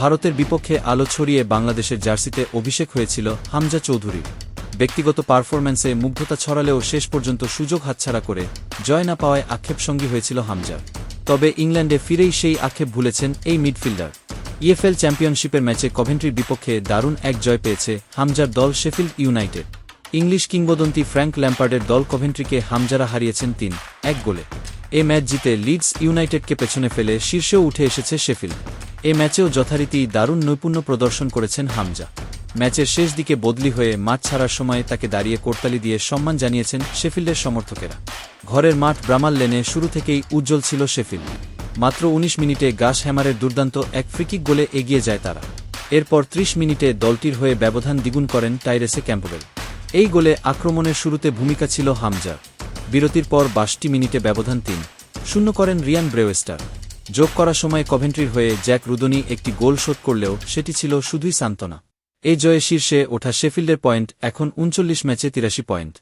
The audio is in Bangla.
ভারতের বিপক্ষে আলো ছড়িয়ে বাংলাদেশের জার্সিতে অভিষেক হয়েছিল হামজা চৌধুরীর ব্যক্তিগত পারফরম্যান্সে মুগ্ধতা ছড়ালেও শেষ পর্যন্ত সুযোগ হাতছাড়া করে জয় না পাওয়ায় আক্ষেপসঙ্গী হয়েছিল হামজার তবে ইংল্যান্ডে ফিরেই সেই আক্ষেপ ভুলেছেন এই মিডফিল্ডার। ইএফএল চ্যাম্পিয়নশিপের ম্যাচে কভেন্ট্রির বিপক্ষে দারুণ এক জয় পেয়েছে হামজার দল শেফিল্ড ইউনাইটেড। ইংলিশ কিংবদন্তি ফ্র্যাঙ্ক ল্যাম্পার্ডের দল কভেন্ট্রিকে হামজারা হারিয়েছেন তিন, এক গোলে। এ ম্যাচ জিতে লিডস ইউনাইটেডকে পেছনে ফেলে শীর্ষেও উঠে এসেছে শেফিল্ড। এ ম্যাচেও যথারীতি দারুণ নৈপুণ্য প্রদর্শন করেছেন হামজা। ম্যাচের শেষ দিকে বদলি হয়ে মাঠ ছাড়ার সময় তাকে দাঁড়িয়ে করতালি দিয়ে সম্মান জানিয়েছেন শেফিল্ডের সমর্থকেরা। ঘরের মাঠ ব্রামাল লেনে শুরু থেকেই উজ্জ্বল ছিল শেফিল্ড। মাত্র ১৯ মিনিটে গাস হ্যামারের দুর্দান্ত এক ফ্রিকিক গোলে এগিয়ে যায় তারা। এরপর ৩০ মিনিটে দলটির হয়ে ব্যবধান দ্বিগুণ করেন টাইরেসে ক্যাম্পবেল। এই গোলে আক্রমণের শুরুতে ভূমিকা ছিল হামজার। বিরতির পর বাষট্টি মিনিটে ব্যবধান তিন। শূন্য করেন রিয়ান ব্রেওয়েস্টার। যোগ করার সময় কভেন্ট্রির হয়ে জ্যাক রুদনি একটি গোল শোধ করলেও সেটি ছিল শুধুই সান্ত্বনা। এই জয়ে শীর্ষে ওঠা শেফিল্ডের পয়েন্ট এখন উনচল্লিশ ম্যাচে তিরাশি পয়েন্ট।